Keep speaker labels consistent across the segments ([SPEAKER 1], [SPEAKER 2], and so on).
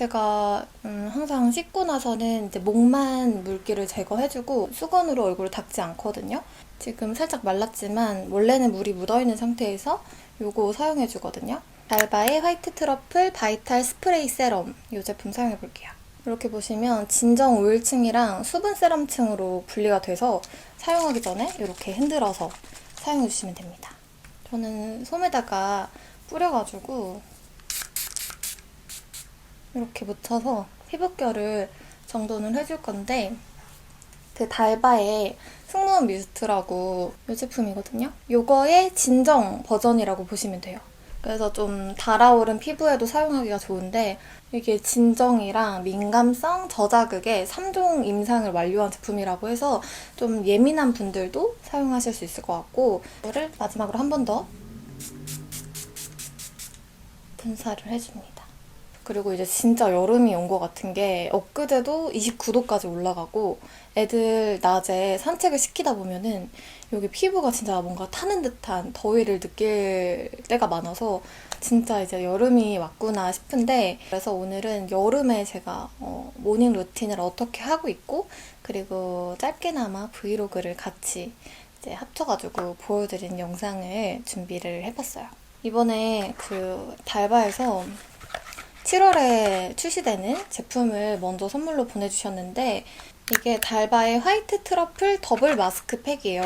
[SPEAKER 1] 제가 음, 항상 씻고 나서는 이제 목만 물기를 제거해주고 수건으로 얼굴을 닦지 않거든요. 지금 살짝 말랐지만 원래는 물이 묻어있는 상태에서 요거 사용해주거든요. 달바의 화이트 트러플 바이탈 스프레이 세럼 이 제품 사용해볼게요. 이렇게 보시면 진정 오일층이랑 수분 세럼층으로 분리가 돼서 사용하기 전에 이렇게 흔들어서 사용해주시면 됩니다. 저는 솜에다가 뿌려가지고 이렇게 묻혀서 피부결을 정돈을 해줄 건데 그 달바의 승무원 미스트라고 이 제품이거든요. 요거의 진정 버전이라고 보시면 돼요. 그래서 좀 달아오른 피부에도 사용하기가 좋은데 이게 진정이랑 민감성, 저자극의 3종 임상을 완료한 제품이라고 해서 좀 예민한 분들도 사용하실 수 있을 것 같고 이거를 마지막으로 한 번 더 분사를 해줍니다. 그리고 이제 진짜 여름이 온 것 같은 게 엊그제도 29도까지 올라가고 애들 낮에 산책을 시키다 보면은 여기 피부가 진짜 뭔가 타는 듯한 더위를 느낄 때가 많아서 진짜 이제 여름이 왔구나 싶은데 그래서 오늘은 여름에 제가 어, 모닝 루틴을 어떻게 하고 있고 그리고 짧게나마 브이로그를 같이 이제 합쳐가지고 보여드린 영상을 준비를 해봤어요. 이번에 그 달바에서 7월에 출시되는 제품을 먼저 선물로 보내주셨는데 이게 달바의 화이트 트러플 더블 마스크 팩이에요.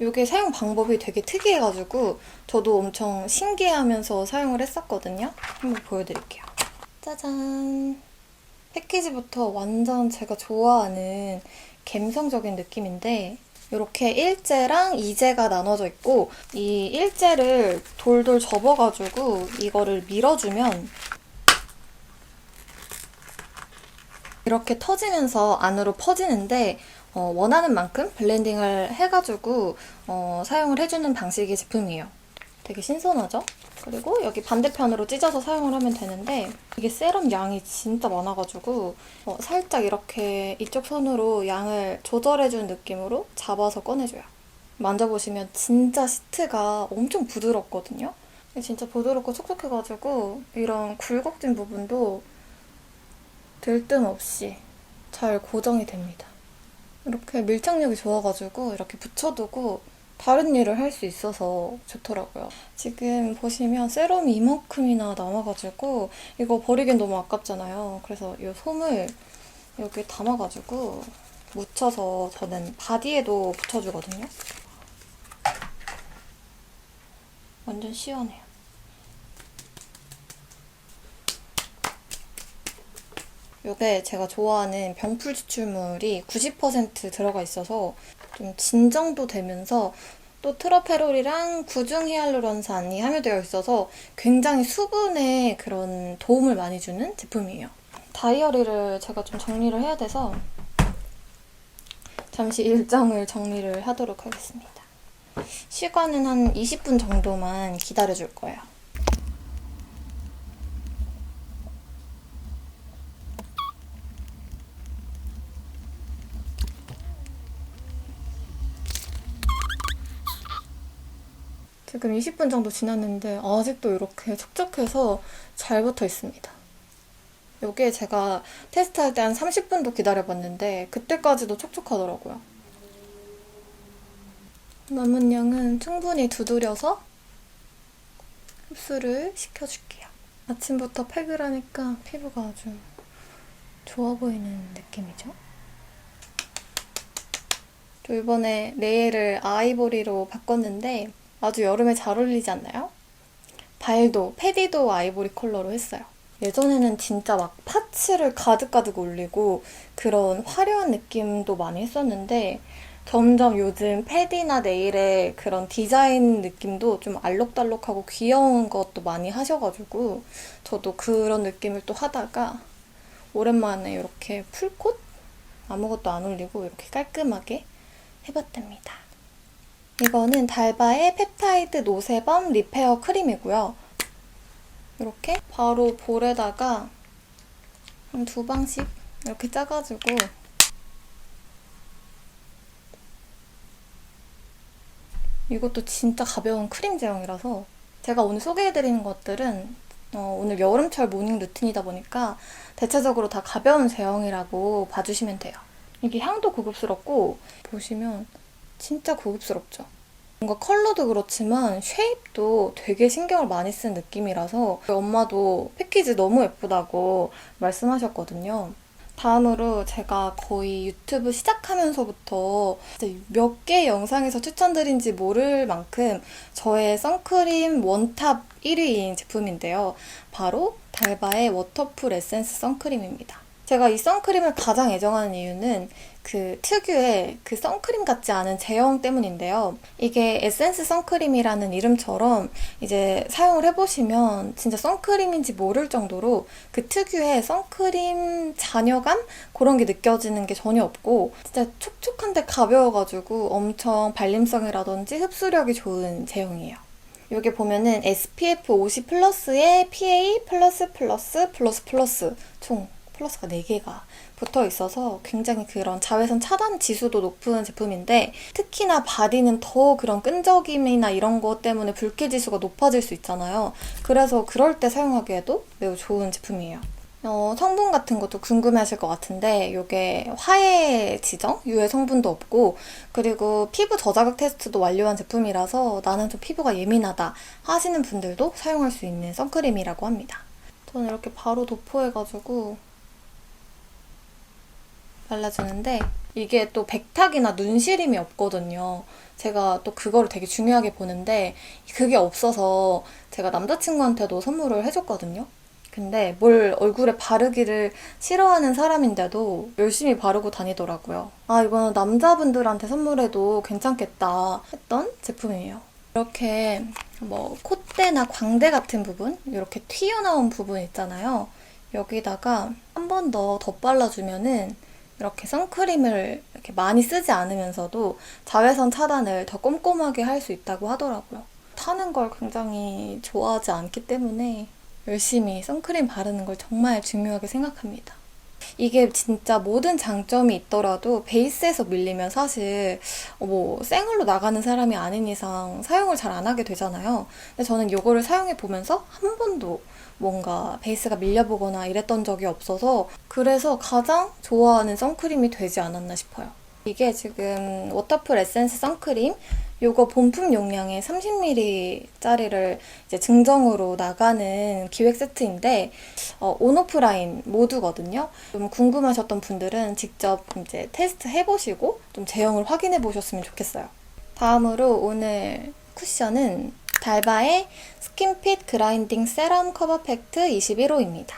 [SPEAKER 1] 이게 사용 방법이 되게 특이해가지고 저도 엄청 신기해하면서 사용을 했었거든요. 한번 보여드릴게요. 짜잔! 패키지부터 완전 제가 좋아하는 갬성적인 느낌인데 이렇게 1제랑 2제가 나눠져 있고 이 1제를 돌돌 접어가지고 이거를 밀어주면 이렇게 터지면서 안으로 퍼지는데 어, 원하는 만큼 블렌딩을 해가지고 어, 사용을 해주는 방식의 제품이에요. 되게 신선하죠? 그리고 여기 반대편으로 찢어서 사용을 하면 되는데 이게 세럼 양이 진짜 많아가지고 어, 살짝 이렇게 이쪽 손으로 양을 조절해주는 느낌으로 잡아서 꺼내줘요. 만져보시면 진짜 시트가 엄청 부드럽거든요. 진짜 부드럽고 촉촉해가지고 이런 굴곡진 부분도 들뜸 없이 잘 고정이 됩니다. 이렇게 밀착력이 좋아가지고 이렇게 붙여두고 다른 일을 할 수 있어서 좋더라고요. 지금 보시면 세럼이 이만큼이나 남아가지고 이거 버리긴 너무 아깝잖아요. 그래서 이 솜을 여기 담아가지고 묻혀서 저는 바디에도 붙여주거든요. 완전 시원해요. 이게 제가 좋아하는 병풀 추출물이 90% 들어가 있어서 좀 진정도 되면서 또 트러페롤이랑 구중 히알루론산이 함유되어 있어서 굉장히 수분에 그런 도움을 많이 주는 제품이에요. 다이어리를 제가 좀 정리를 해야 돼서 잠시 일정을 정리를 하도록 하겠습니다. 시간은 한 20분 정도만 기다려 줄 거예요. 지금 20분 정도 지났는데 아직도 이렇게 촉촉해서 잘 붙어 있습니다. 이게 제가 테스트할 때 한 30분도 기다려봤는데 그때까지도 촉촉하더라고요. 남은 양은 충분히 두드려서 흡수를 시켜줄게요. 아침부터 팩을 하니까 피부가 아주 좋아 보이는 느낌이죠? 저 이번에 네일을 아이보리로 바꿨는데 아주 여름에 잘 어울리지 않나요? 발도, 패디도 아이보리 컬러로 했어요. 예전에는 진짜 막 파츠를 가득가득 올리고 그런 화려한 느낌도 많이 했었는데 점점 요즘 패디나 네일의 그런 디자인 느낌도 좀 알록달록하고 귀여운 것도 많이 하셔가지고 저도 그런 느낌을 또 하다가 오랜만에 이렇게 풀콧? 아무것도 안 올리고 이렇게 깔끔하게 해봤답니다. 이거는 달바의 펩타이드 노세범 리페어 크림이고요. 이렇게 바로 볼에다가 한 두 방씩 이렇게 짜가지고 이것도 진짜 가벼운 크림 제형이라서 제가 오늘 소개해드리는 것들은 어, 오늘 여름철 모닝 루틴이다 보니까 대체적으로 다 가벼운 제형이라고 봐주시면 돼요. 이게 향도 고급스럽고 보시면 진짜 고급스럽죠. 뭔가 컬러도 그렇지만 쉐입도 되게 신경을 많이 쓴 느낌이라서 엄마도 패키지 너무 예쁘다고 말씀하셨거든요. 다음으로 제가 거의 유튜브 시작하면서부터 몇 개 영상에서 추천드린지 모를 만큼 저의 선크림 원탑 1위인 제품인데요. 바로 달바의 워터풀 에센스 선크림입니다. 제가 이 선크림을 가장 애정하는 이유는 그 특유의 그 선크림 같지 않은 제형 때문인데요. 이게 에센스 선크림이라는 이름처럼 이제 사용을 해보시면 진짜 선크림인지 모를 정도로 그 특유의 선크림 잔여감? 그런 게 느껴지는 게 전혀 없고 진짜 촉촉한데 가벼워가지고 엄청 발림성이라든지 흡수력이 좋은 제형이에요. 여기 보면은 SPF 50 플러스에 PA 플러스 플러스 플러스 플러스 총 플러스가 4개가 붙어 있어서 굉장히 그런 자외선 차단 지수도 높은 제품인데 특히나 바디는 더 그런 끈적임이나 이런 것 때문에 불쾌 지수가 높아질 수 있잖아요. 그래서 그럴 때 사용하기에도 매우 좋은 제품이에요. 어, 성분 같은 것도 궁금해하실 것 같은데 이게 화해 지정 유해 성분도 없고 그리고 피부 저자극 테스트도 완료한 제품이라서 나는 좀 피부가 예민하다 하시는 분들도 사용할 수 있는 선크림이라고 합니다. 저는 이렇게 바로 도포해가지고 발라주는데 이게 또 백탁이나 눈시림이 없거든요. 제가 또 그거를 되게 중요하게 보는데 그게 없어서 제가 남자친구한테도 선물을 해줬거든요. 근데 뭘 얼굴에 바르기를 싫어하는 사람인데도 열심히 바르고 다니더라고요. 아, 이거는 남자분들한테 선물해도 괜찮겠다 했던 제품이에요. 이렇게 뭐 콧대나 광대 같은 부분, 이렇게 튀어나온 부분 있잖아요. 여기다가 한 번 더 덧발라주면은 이렇게 선크림을 이렇게 많이 쓰지 않으면서도 자외선 차단을 더 꼼꼼하게 할 수 있다고 하더라고요. 타는 걸 굉장히 좋아하지 않기 때문에 열심히 선크림 바르는 걸 정말 중요하게 생각합니다. 이게 진짜 모든 장점이 있더라도 베이스에서 밀리면 사실 뭐 생얼로 나가는 사람이 아닌 이상 사용을 잘 안 하게 되잖아요. 근데 저는 이거를 사용해 보면서 한 번도 뭔가 베이스가 밀려보거나 이랬던 적이 없어서 그래서 가장 좋아하는 선크림이 되지 않았나 싶어요. 이게 지금 워터풀 에센스 선크림 요거 본품 용량의 30ml짜리를 이제 증정으로 나가는 기획 세트인데 어, 온오프라인 모두거든요. 좀 궁금하셨던 분들은 직접 이제 테스트 해보시고 좀 제형을 확인해 보셨으면 좋겠어요. 다음으로 오늘 쿠션은 달바의 스킨핏 그라인딩 세럼 커버 팩트 21호입니다.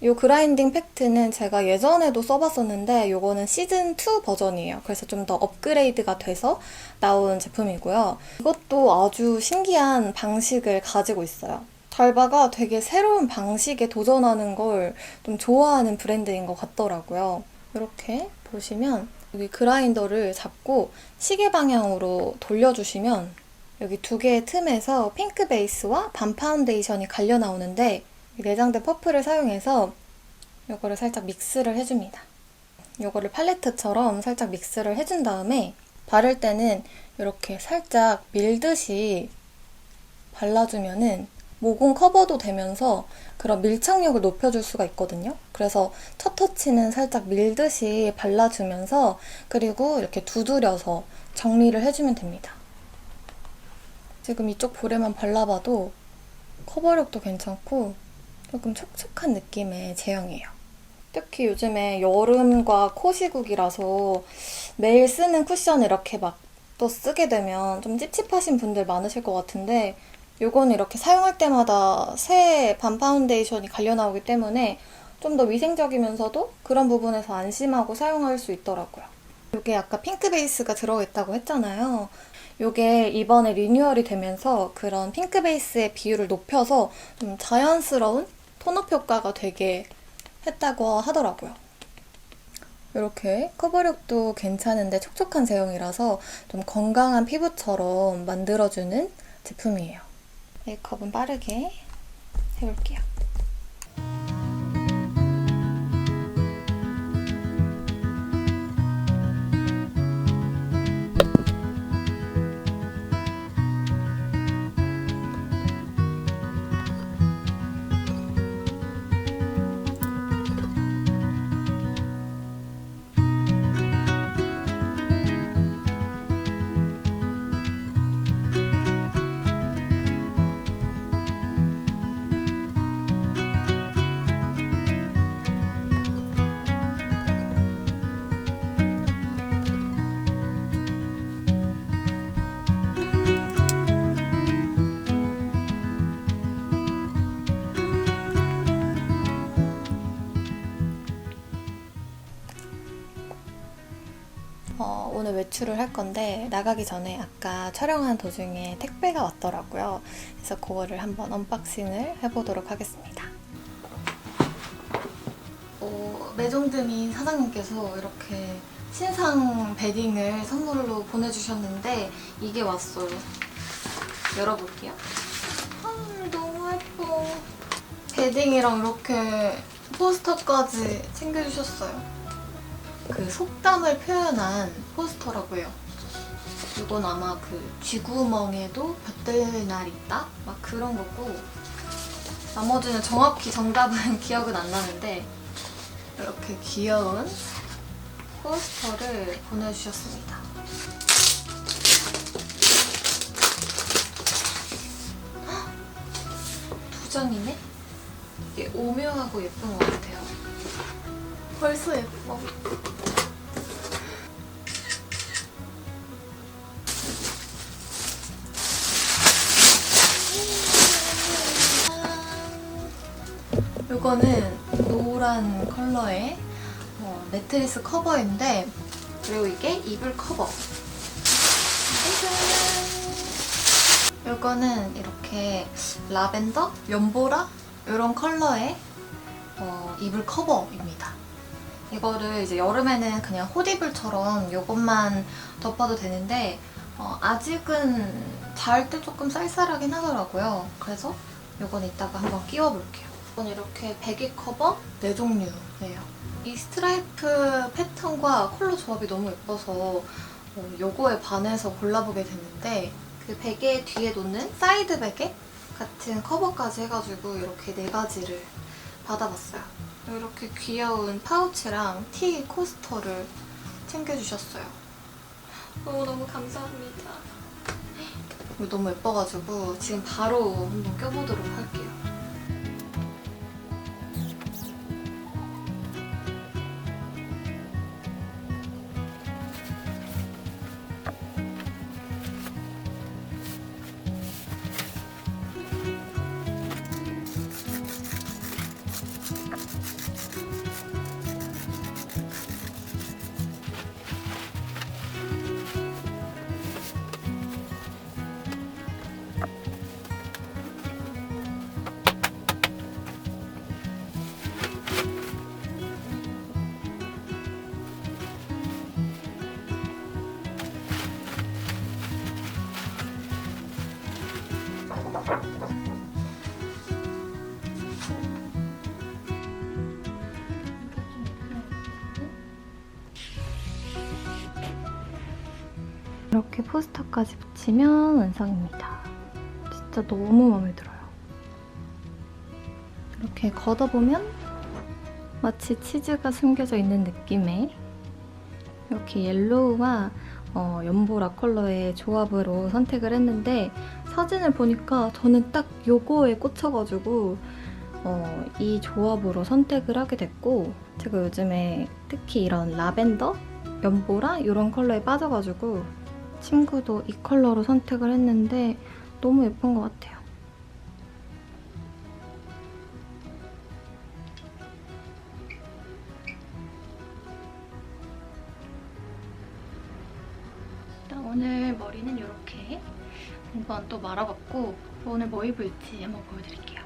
[SPEAKER 1] 이 그라인딩 팩트는 제가 예전에도 써봤었는데 이거는 시즌2 버전이에요. 그래서 좀 더 업그레이드가 돼서 나온 제품이고요. 이것도 아주 신기한 방식을 가지고 있어요. 달바가 되게 새로운 방식에 도전하는 걸 좀 좋아하는 브랜드인 것 같더라고요. 이렇게 보시면 여기 그라인더를 잡고 시계 방향으로 돌려주시면 여기 두 개의 틈에서 핑크 베이스와 밤 파운데이션이 갈려 나오는데 내장된 퍼플을 사용해서 이거를 살짝 믹스를 해줍니다. 이거를 팔레트처럼 살짝 믹스를 해준 다음에 바를 때는 이렇게 살짝 밀듯이 발라주면은 모공 커버도 되면서 그런 밀착력을 높여줄 수가 있거든요. 그래서 첫 터치는 살짝 밀듯이 발라주면서 그리고 이렇게 두드려서 정리를 해주면 됩니다. 지금 이쪽 볼에만 발라봐도 커버력도 괜찮고 조금 촉촉한 느낌의 제형이에요. 특히 요즘에 여름과 코 시국이라서 매일 쓰는 쿠션 이렇게 막 또 쓰게 되면 좀 찝찝하신 분들 많으실 것 같은데 요거는 이렇게 사용할 때마다 새 밤 파운데이션이 갈려 나오기 때문에 좀 더 위생적이면서도 그런 부분에서 안심하고 사용할 수 있더라고요. 이게 아까 핑크 베이스가 들어있다고 했잖아요. 이게 이번에 리뉴얼이 되면서 그런 핑크 베이스의 비율을 높여서 좀 자연스러운 톤업 효과가 되게 했다고 하더라고요. 이렇게 커버력도 괜찮은데 촉촉한 제형이라서 좀 건강한 피부처럼 만들어주는 제품이에요. 메이크업은 빠르게 해볼게요. 오늘 외출을 할 건데 나가기 전에 아까 촬영한 도중에 택배가 왔더라고요. 그래서 그거를 한번 언박싱을 해보도록 하겠습니다. 어, 매종드님 사장님께서 이렇게 신상 베딩을 선물로 보내주셨는데 이게 왔어요. 열어볼게요. 아, 너무 예뻐. 베딩이랑 이렇게 포스터까지 챙겨주셨어요. 그 속담을 표현한 포스터라고요. 이건 아마 그 쥐구멍에도 볕들 날 있다? 막 그런 거고 나머지는 정확히 정답은 기억은 안 나는데 이렇게 귀여운 포스터를 보내주셨습니다. 헉! 두 장이네? 이게 오묘하고 예쁜 것 같아요. 벌써 예뻐. 거는 노란 컬러의 어, 매트리스 커버인데 그리고 이게 이불 커버. 이거는 이렇게 라벤더, 연보라 이런 컬러의 어, 이불 커버입니다. 이거를 이제 여름에는 그냥 호디불처럼 이것만 덮어도 되는데 어, 아직은 잘 때 조금 쌀쌀하긴 하더라고요. 그래서 이건 이따가 한번 끼워볼게요. 이건 이렇게 베개 커버 네 종류예요. 이 스트라이프 패턴과 컬러 조합이 너무 예뻐서 어, 요거에 반해서 골라보게 됐는데 그 베개 뒤에 놓는 사이드 베개 같은 커버까지 해가지고 이렇게 네 가지를 받아봤어요. 이렇게 귀여운 파우치랑 티 코스터를 챙겨주셨어요. 너무너무 감사합니다. 이거 너무 예뻐가지고 지금 바로 한번 껴보도록 할게요. 포스터까지 붙이면 완성입니다. 진짜 너무 마음에 들어요. 이렇게 걷어보면 마치 치즈가 숨겨져 있는 느낌의 이렇게 옐로우와 어, 연보라 컬러의 조합으로 선택을 했는데 사진을 보니까 저는 딱 요거에 꽂혀가지고 어, 이 조합으로 선택을 하게 됐고 제가 요즘에 특히 이런 라벤더, 연보라 이런 컬러에 빠져가지고 친구도 이 컬러로 선택을 했는데 너무 예쁜 것 같아요. 일단 오늘 머리는 이렇게 한번 또 말아봤고 오늘 뭐 입을지 한번 보여드릴게요.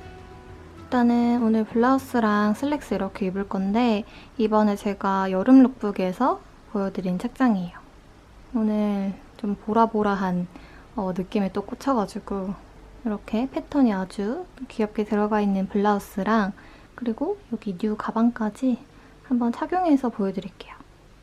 [SPEAKER 1] 일단은 오늘 블라우스랑 슬랙스 이렇게 입을 건데 이번에 제가 여름 룩북에서 보여드린 착장이에요. 오늘 좀 보라보라한 어, 느낌에 또 꽂혀가지고 이렇게 패턴이 아주 귀엽게 들어가 있는 블라우스랑 그리고 여기 뉴 가방까지 한번 착용해서 보여드릴게요.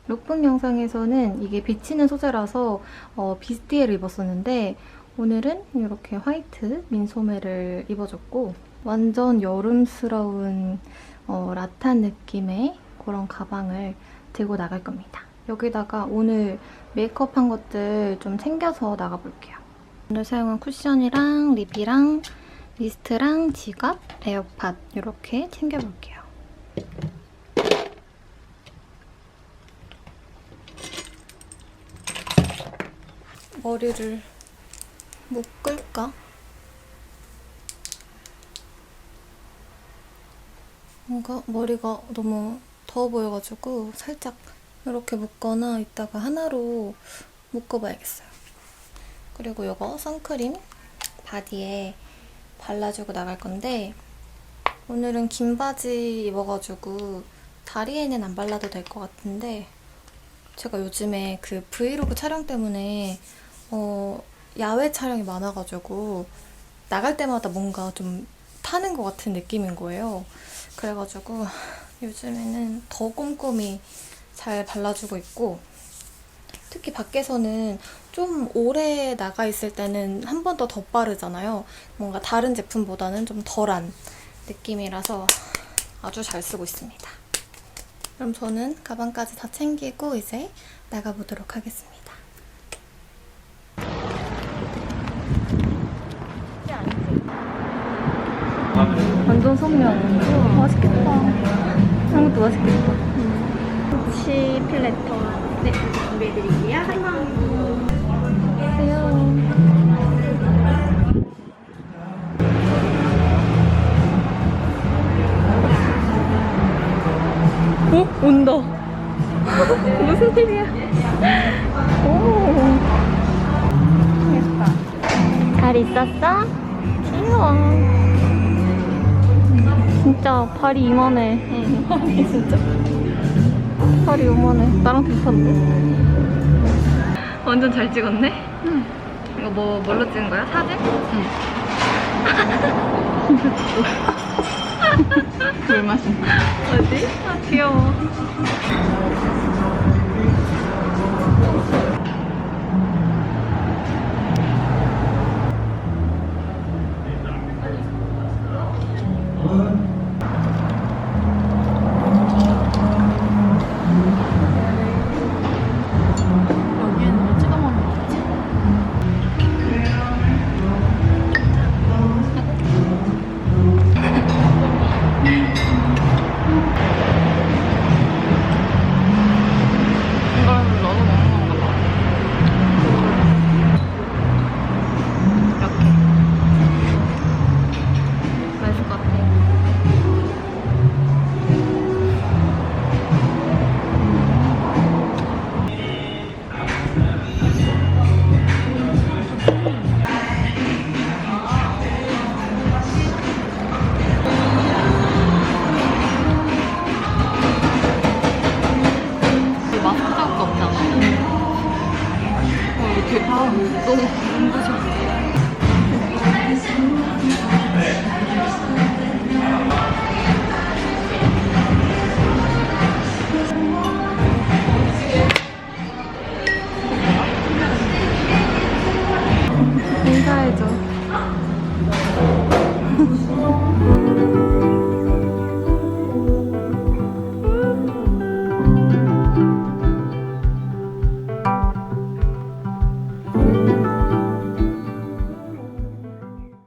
[SPEAKER 1] 룩북 영상에서는 이게 비치는 소재라서 어, 비스티에를 입었었는데 오늘은 이렇게 화이트 민소매를 입어줬고 완전 여름스러운 어, 라탄 느낌의 그런 가방을 들고 나갈 겁니다. 여기다가 오늘 메이크업한 것들 좀 챙겨서 나가볼게요. 오늘 사용한 쿠션이랑 립이랑 미스트랑 지갑, 에어팟 이렇게 챙겨볼게요. 머리를 묶을까? 뭔가 머리가 너무 더워 보여가지고 살짝 이렇게 묶거나 이따가 하나로 묶어봐야겠어요. 그리고 이거 선크림 바디에 발라주고 나갈 건데 오늘은 긴 바지 입어가지고 다리에는 안 발라도 될 것 같은데 제가 요즘에 그 브이로그 촬영 때문에 어, 야외 촬영이 많아가지고 나갈 때마다 뭔가 좀 타는 것 같은 느낌인 거예요. 그래가지고 요즘에는 더 꼼꼼히 잘 발라주고 있고 특히 밖에서는 좀 오래 나가 있을 때는 한 번 더 덧바르잖아요. 뭔가 다른 제품보다는 좀 덜한 느낌이라서 아주 잘 쓰고 있습니다. 그럼 저는 가방까지 다 챙기고 이제 나가보도록 하겠습니다. 완전 선명. 맛있겠다. 이런 것도 맛있겠다.
[SPEAKER 2] 치 필레터 네 준비해드릴게요.
[SPEAKER 1] 안녕하세요. 어? 온다. 무슨 일이야? 오.
[SPEAKER 2] 예뻐. 잘 있었어?
[SPEAKER 1] 귀여워. 진짜 발이 이만해. 진짜. 발이 요만해. 나랑 비슷한데. 완전 잘 찍었네? 응. 이거 뭐, 뭘로 찍은 거야? 사진? 응.
[SPEAKER 2] 물 마신.
[SPEAKER 1] 어디? 아, 귀여워.
[SPEAKER 2] 다